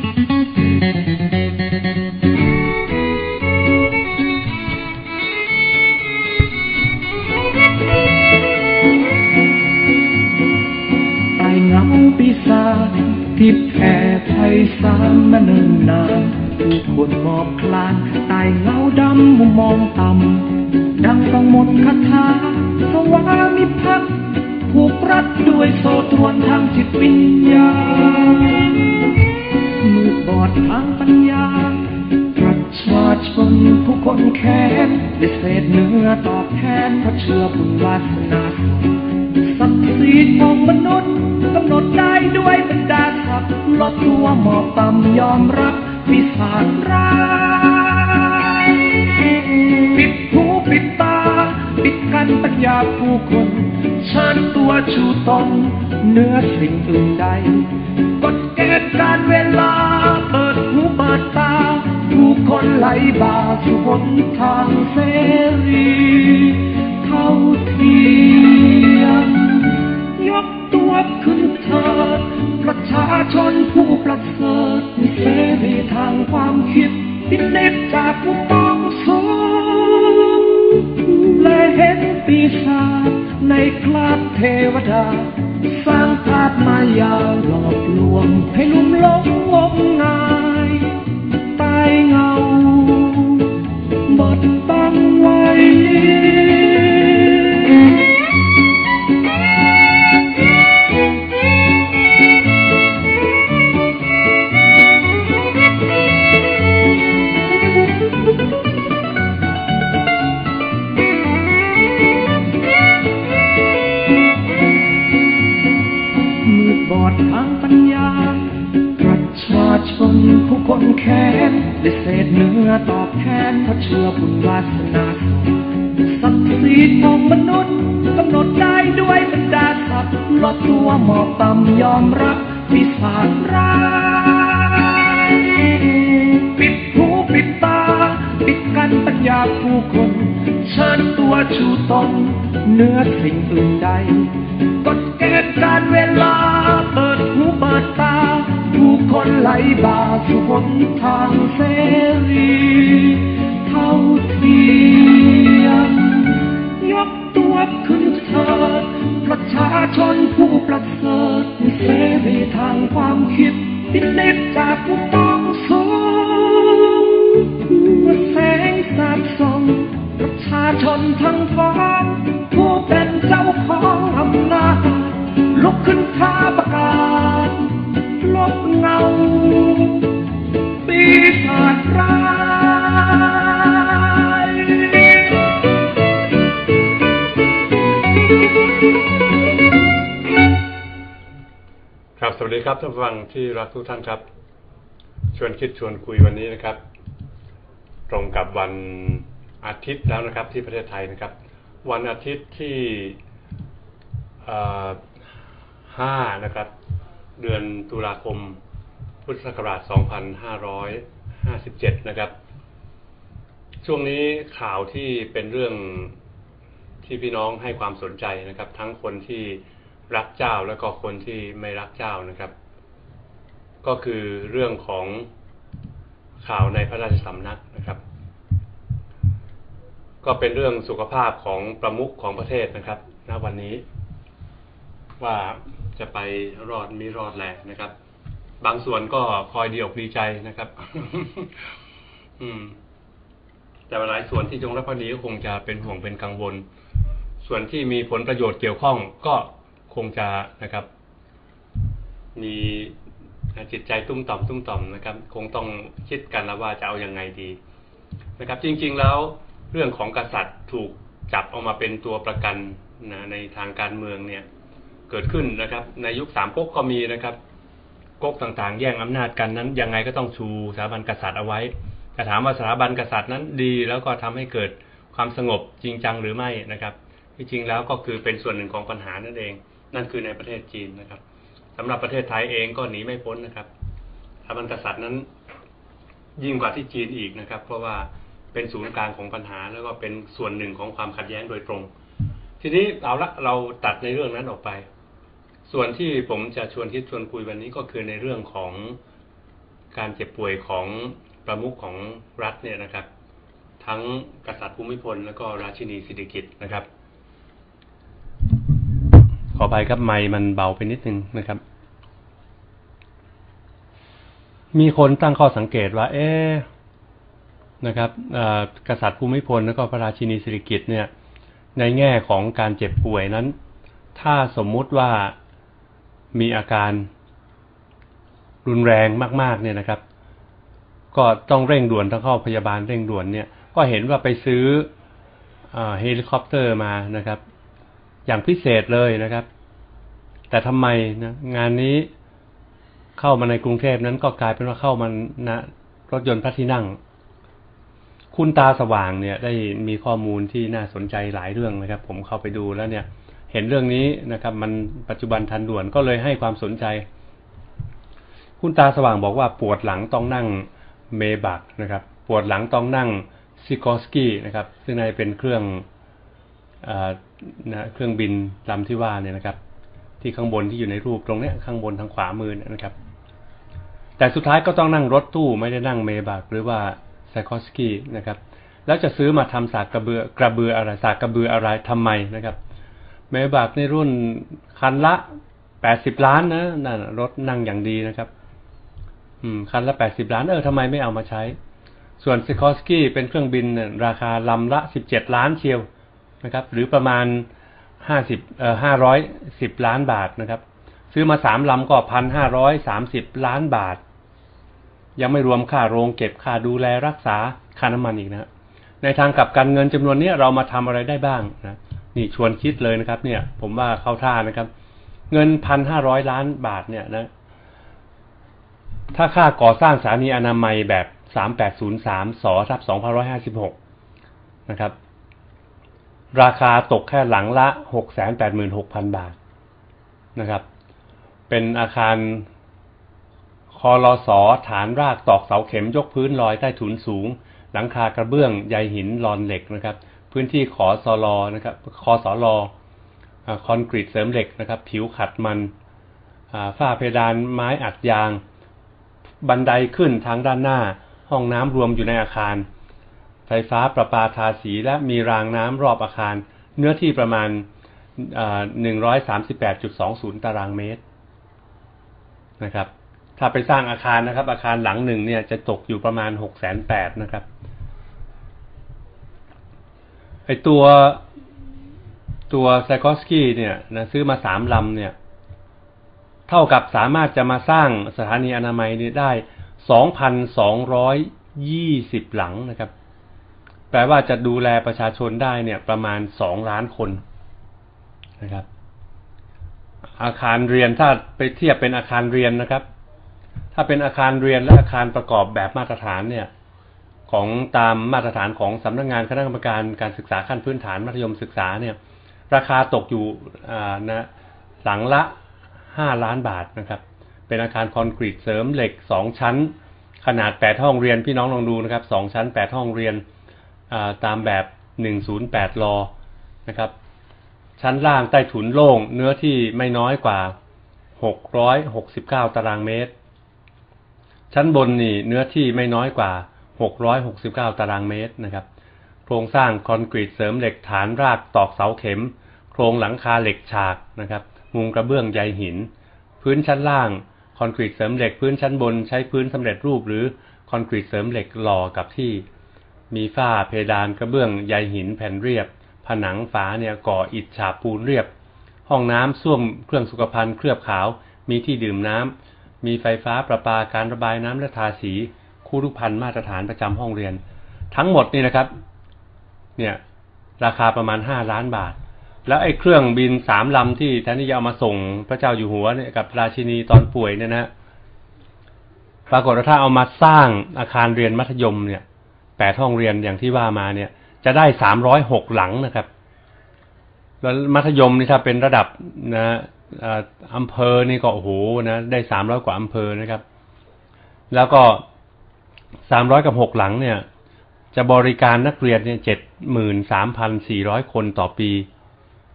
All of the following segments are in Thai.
ตายเงาปีศาจที่แผ่ไพศาลมาเนิ่นนานผู้คนมอบคลานตายเงาดำมุมมองต่ำดังต้องหมดคาถาสวามิภักดิ์ผูกรัดด้วยโซ่ตรวนทางจิตวิญญาณ บอดทางปัญญาประชาชนผู้คนแค้นด้เศษเนื้อตอบแทนเพราะเชื่อบุญวาสนาศักดิ์ศรีของมนุษย์กำหนดได้ด้วยบรรดาศักดิ์ลดตัวหมอบต่ำยอมรับวิสาจร้ายปิดหูปิดตา ปิดกันปัญญาผู้คนเชิญตัวชูตนเนื้อสิ่งอื่นใดกฎเกณฑ์การเวลา คนไหลบาสู่หนทางเสรีเท่าเทีย ปัญญา ประชาชนผู้คนแค้นได้เศษเนื้อตอบแทนเพราะเชื่อบุญวาสนาศักดิ์ศรีของมนุษย์กำหนดได้ด้วยบรรดาศักดิ์ลดตัวหมอบต่ำยอมรับวิสาจร้ายปิดหูปิดตา ปิดกันปัญญาผู้คน เชิญตัวชูตนเนื้อสิ่งอื่นใดกฎเกณฑ์การเวลา ไหลบ่าสู่หนทางเสรีเท่าเทียมยกตัวขึ้นเถิดประชาชนผู้ประเสริฐมีเสรีทางความคิดพิเนตจากผู้ต้อง สวัสดีครับท่านผู้ฟังที่รักทุกท่านครับ ชวนคิดชวนคุยวันนี้นะครับ ตรงกับวันอาทิตย์แล้วนะครับ ที่ประเทศไทยนะครับ วันอาทิตย์ที่ห้านะครับ เดือนตุลาคม พุทธศักราช 2557 นะครับ ช่วงนี้ข่าวที่เป็นเรื่องที่พี่น้องให้ความสนใจนะครับ ทั้งคนที่ รักเจ้าแล้วก็คนที่ไม่รักเจ้านะครับ ก็คือเรื่องของข่าวในพระราชสำนักนะครับ ก็เป็นเรื่องสุขภาพของประมุขของประเทศนะครับณวันนี้ ว่าจะไปรอดมีรอดแหละนะครับ บางส่วนก็คอยดีอกดีใจนะครับ อืม แต่หลายส่วนที่จงรักภักดีก็คงจะเป็นห่วงเป็นกังวล ส่วนที่มีผลประโยชน์เกี่ยวข้องก็ งจะนะครับ มีจิตใจตุ้มต่อมตุ้มต่อมนะครับ คงต้องคิดกันแล้วว่าจะเอาอยัางไงดีนะครับ จริง ๆแล้วเรื่องของกษัตริย์ถูกจับออกมาเป็นตัวประกันนะในทางการเมืองเนี่ย เกิดขึ้นนะครับ ในยุคสามก๊กก็มีนะครับก๊กต่างๆ แย่งอำนาจกันนั้นยังไงก็ต้องชูสถาบันกษัตริย์เอาไว้แต่ถามว่าสถาบันกษัตริย์นั้นดีแล้วก็ทำให้เกิดความสงบจริงจังหรือไม่นะครับที่จริงแล้วก็คือเป็นส่วนหนึ่งของปัญหานั่นเอง นั่นคือในประเทศจีนนะครับสำหรับประเทศไทยเองก็หนีไม่พ้นนะครับสถาบันกษัตริย์นั้นยิ่งกว่าที่จีนอีกนะครับ เพราะว่าเป็นศูนย์กลางของปัญหาแล้วก็เป็นส่วนหนึ่งของความขัดแย้งโดยตรง ทีนี้เอาละเราตัดในเรื่องนั้นออกไป ส่วนที่ผมจะชวนคิดชวนคุยวันนี้ก็คือในเรื่องของการเจ็บป่วยของประมุขของรัฐเนี่ยนะครับ ทั้งกษัตริย์ภูมิพล แล้วก็ราชินีสิริกิติ์นะครับ ขอไปครับไมค์มันเบาไปนิดนึงนะครับ มีคนตั้งข้อสังเกตว่า เอ๊นะครับกษัตริย์ภูมิพลแล้วก็พระราชินีสิริกิติ์เนี่ย ในแง่ของการเจ็บป่วยนั้น ถ้าสมมุติว่ามีอาการรุนแรงมาก ๆ เนี่ยนะครับ ก็ต้องเร่งด่วนต้องเข้าพยาบาลเร่งด่วนเนี่ย ก็เห็นว่าไปซื้อเฮลิคอปเตอร์มานะครับ อย่างพิเศษเลยนะครับ แต่ทำไมนะงานนี้เข้ามาในกรุงเทพนั้นก็กลายเป็นว่าเข้ามานะรถยนต์พระที่นั่ง คุณตาสว่างเนี่ย ได้มีข้อมูลที่น่าสนใจหลายเรื่องนะครับ ผมเข้าไปดูแล้วเนี่ย เห็นเรื่องนี้นะครับ มันปัจจุบันทันด่วนก็เลยให้ความสนใจ คุณตาสว่างบอกว่าปวดหลังต้องนั่งเมบักนะครับ ปวดหลังต้องนั่งซิกอสกี้นะครับ ซึ่งในเป็นเครื่อง เครื่องบินลำที่ว่าเนี่ยนะครับ ที่ข้างบนที่อยู่ในรูปตรงเนี้ยข้างบนทางขวามือนะครับ แต่สุดท้ายก็ต้องนั่งรถตู้ไม่ได้นั่งเมบักหรือว่าไซคอสกี้นะครับ แล้วจะซื้อมาทำสากกระเบือกระเบืออะไรสากกระเบืออะไรทำไมนะครับ เมบักในรุ่นคันละแปดสิบล้านนะนั่นรถนั่งอย่างดีนะครับ อืม คันละแปดสิบล้านเออทำไมไม่เอามาใช้ ส่วนซิคอสกี้เป็นเครื่องบินราคาลำละสิบเจ็ดล้านเชียว นะครับ หรือประมาณห้าสิบเอ่อห้าร้อยสิบล้านบาทนะครับ ซื้อมาสามลำก็พันห้าร้อยสามสิบล้านบาท ยังไม่รวมค่าโรงเก็บค่าดูแลรักษาค่าน้ำมันอีกนะในทางกลับกันเงินจำนวนนี้เรามาทำอะไรได้บ้างนะนี่ชวนคิดเลยนะครับ เนี่ย ผมว่าเข้าท่านะครับ เงินพันห้าร้อยล้านบาทเนี่ยนะ ถ้าค่าก่อสร้างสถานีอนามัยแบบสามแปดศูนย์สามสอทับสองพันร้อยห้าสิบหกนะครับ ราคาตกแค่หลังละหกแสนแปดหมื่นหกพันบาทนะครับ เป็นอาคารคอรอสอฐานรากตอกเสาเข็มยกพื้นลอยใต้ถุนสูง หลังคากระเบื้องใยหินลอนเหล็กนะครับ พื้นที่ขอสอลอนะครับคอสอลอคอนกรีตเสริมเหล็กนะครับ ผิวขัดมันฝ้าเพดานไม้อัดยาง บันไดขึ้นทางด้านหน้า ห้องน้ำรวมอยู่ในอาคาร ไฟฟ้าประปาทาสีและมีรางน้ำรอบอาคาร เนื้อที่ประมาณ 138.20 ตารางเมตรนะครับ ถ้าไปสร้างอาคารนะครับ อาคารหลังหนึ่งเนี่ยจะตกอยู่ประมาณ6 8 0 0 0นะครับไอตัวตัวไซคอสกี้เนี่ยนะซื้อมาสามลำเนี่ย เท่ากับสามารถจะมาสร้างสถานีอนามัยนี้ได้สองพันสองร้อยยี่สิบหลังนะครับ แปลว่าจะดูแลประชาชนได้เนี่ยประมาณสองล้านคนนะครับ อาคารเรียนถ้าไปเทียบเป็นอาคารเรียนนะครับ ถ้าเป็นอาคารเรียนและอาคารประกอบแบบมาตรฐานเนี่ย ของตามมาตรฐานของสำนักงงานคณะกรรมการการศึกษาขั้นพื้นฐานมัธยมศึกษาเนี่ย ราคาตกอยู่นะหลังละห้าล้านบาทนะครับ เป็นอาคารคอนกรีตเสริมเหล็กสองชั้น ขนาดแปดห้องเรียนพี่น้องลองดูนะครับสองชั้นแปดห้องเรียน ตามแบบหนึ่งศูนย์แปดลอนะครับ ชั้นล่างใต้ถุนโล่งเนื้อที่ไม่น้อยกว่าหกร้อยหกสิบเก้าตารางเมตร ชั้นบนนี่เนื้อที่ไม่น้อยกว่าหกร้อยหกสิบเก้าตารางเมตรนะครับ โครงสร้างคอนกรีตเสริมเหล็กฐานรากตอกเสาเข็ม โครงหลังคาเหล็กฉากนะครับ มุงกระเบื้องใยหิน พื้นชั้นล่างคอนกรีตเสริมเหล็กพื้นชั้นบนใช้พื้นสำเร็จรูปหรือคอนกรีตเสริมเหล็กหล่อกับที่ มีฝ้าเพดานกระเบื้องใยหินแผ่นเรียบ ผนังฝาเนี่ยก่ออิฐฉาบปูนเรียบ ห้องน้ำส้วมเครื่องสุขภัณฑ์เคลือบขาว มีที่ดื่มน้ำ มีไฟฟ้าประปาการระบายน้ำและทาสี คู่รุพันธ์มาตรฐานประจำห้องเรียน ทั้งหมดนี่นะครับ เนี่ย ราคาประมาณห้าล้านบาท แล้วไอ้เครื่องบินสามลำที่แทนที่จะเอามาส่งพระเจ้าอยู่หัวเนี่ยกับราชินีตอนป่วยเนี่ยนะปรากฏว่าถ้าเอามาสร้างอาคารเรียนมัธยมเนี่ย แปดห้องเรียนอย่างที่ว่ามาเนี่ย จะได้สามร้อยหกหลังนะครับ แล้วมัธยมนี่ถ้าเป็นระดับนะอำเภอนี่ก็โอ้โหนะ ได้สามร้อยกว่าอำเภอนะครับ แล้วก็สามร้อยกับหกหลังเนี่ย จะบริการนักเรียนเนี่ยเจ็ดหมื่นสามพันสี่ร้อยคนต่อปี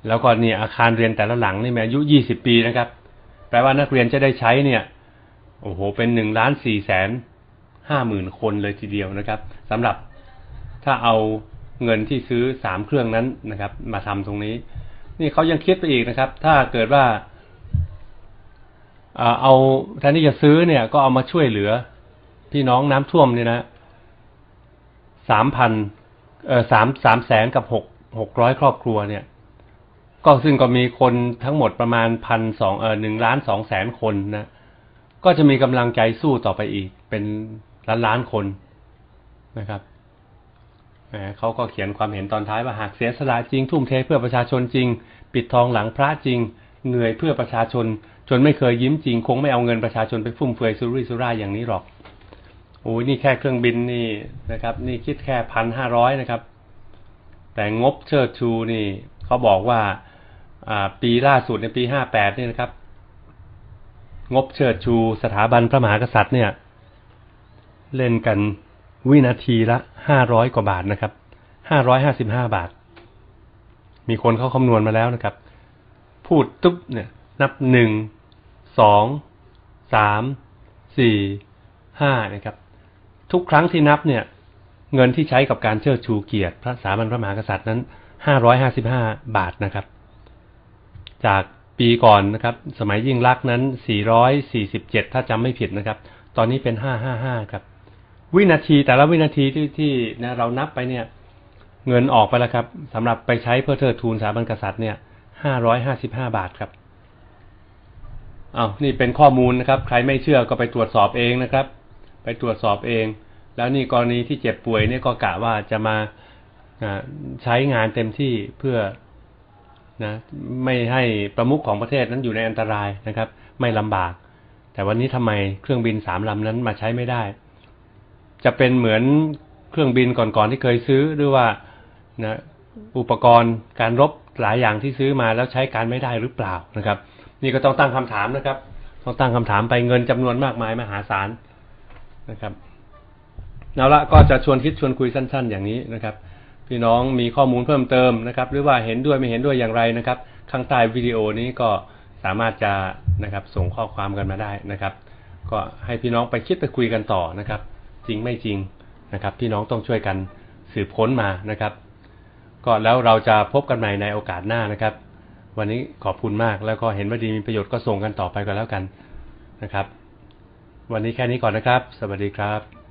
แล้วก็เนี่ยอาคารเรียนแต่ละหลังนี่มีอายุยี่สิบปีนะครับ แปลว่านักเรียนจะได้ใช้เนี่ย โอ้โห เป็นหนึ่งล้านสี่แสน ห้าหมื่นคนเลยทีเดียวนะครับสำหรับถ้าเอาเงินที่ซื้อสามเครื่องนั้นนะครับ มาทำตรงนี้ นี่เขายังคิดไปอีกนะครับ ถ้าเกิดว่าเอาแทนที่จะซื้อเนี่ย ก็เอามาช่วยเหลือ พี่น้องน้ำท่วมเนี่ยนะสามพันเออสามสามแสนกับหกหกร้อยครอบครัวเนี่ย ก็ซึ่งก็มีคนทั้งหมดประมาณพันสองเออหนึ่งล้านสองแสนคนนะ ก็จะมีกำลังใจสู้ต่อไปอีกเป็น ล้านล้านคนนะครับเขาก็เขียนความเห็นตอนท้ายว่าหากเสียสละจริง ทุ่มเทเพื่อประชาชนจริง ปิดทองหลังพระจริง เหนื่อยเพื่อประชาชน จนไม่เคยยิ้มจริง คงไม่เอาเงินประชาชนไปฟุ่มเฟือยสุรุ่ยสุร่ายอย่างนี้หรอกโอ้ยนี่แค่เครื่องบินนี่นะครับ นี่คิดแค่พันห้าร้อยนะครับ แต่งบเชิดชูนี่เขาบอกว่าปีล่าสุดในปีห้าแปดนี่นะครับ งบเชิดชูสถาบันพระมหากษัตริย์เนี่ย เล่นกันวินาทีละห้าร้อยกว่าบาทนะครับห้าร้อยห้าสิบห้าบาท มีคนเขาคำนวณมาแล้วนะครับ พูดตุ๊บเนี่ย นับหนึ่งสองสามสี่ห้านะครับ ทุกครั้งที่นับเนี่ย เงินที่ใช้กับการเชิดชูเกียรติ พระสาบันพระมหากษัตริย์นั้นห้าร้อยห้าสิบห้าบาทนะครับ จากปีก่อนนะครับ สมัยยิ่งลักษณ์นั้น447ถ้าจำไม่ผิดนะครับ ตอนนี้เป็น555ครับ วินาทีแต่ละวินาทีที่ที่นะเรานับไปเนี่ย เงินออกไปแล้วครับสำหรับไปใช้เพื่อเทิดทูนสถาบันกษัตริย์เนี่ย555บห้าบาทครับอา้าวนี่เป็นข้อมูลนะครับ ใครไม่เชื่อก็ไปตรวจสอบเองนะครับ ไปตรวจสอบเอง แล้วนี่กรณีที่เจ็บป่วยเนี่ยก็กะว่าจะมาอ่าใช้งานเต็มที่เพื่อนะไม่ให้ประมุขของประเทศนั้นอยู่ในอันตรายนะครับ ไม่ลำบาก แต่วันนี้ทำไมเครื่องบินสามลำนั้นมาใช้ไม่ได้ จะเป็นเหมือนเครื่องบินก่อนๆที่เคยซื้อหรือว่านะอุปกรณ์การรบหลายอย่างที่ซื้อมาแล้วใช้การไม่ได้หรือเปล่านะครับ นี่ก็ต้องตั้งคำถามนะครับ ต้องตั้งคำถามไปเงินจำนวนมากมายมหาศาลนะครับเอาละก็จะชวนคิดชวนคุยสั้น ๆ อย่างนี้นะครับ พี่น้องมีข้อมูลเพิ่มเติมนะครับ หรือว่าเห็นด้วยไม่เห็นด้วยอย่างไรนะครับ ข้างใต้วิดีโอนี้ก็สามารถจะนะครับส่งข้อความกันมาได้นะครับ ก็ให้พี่น้องไปคิดไปคุยกันต่อนะครับ จริงไม่จริงนะครับพี่น้องต้องช่วยกันสืบค้นมานะครับ ก็แล้วเราจะพบกันใหม่ในโอกาสหน้านะครับ วันนี้ขอบคุณมากแล้วก็เห็นว่าดีมีประโยชน์ก็ส่งกันต่อไปก็แล้วกันนะครับ วันนี้แค่นี้ก่อนนะครับ สวัสดีครับ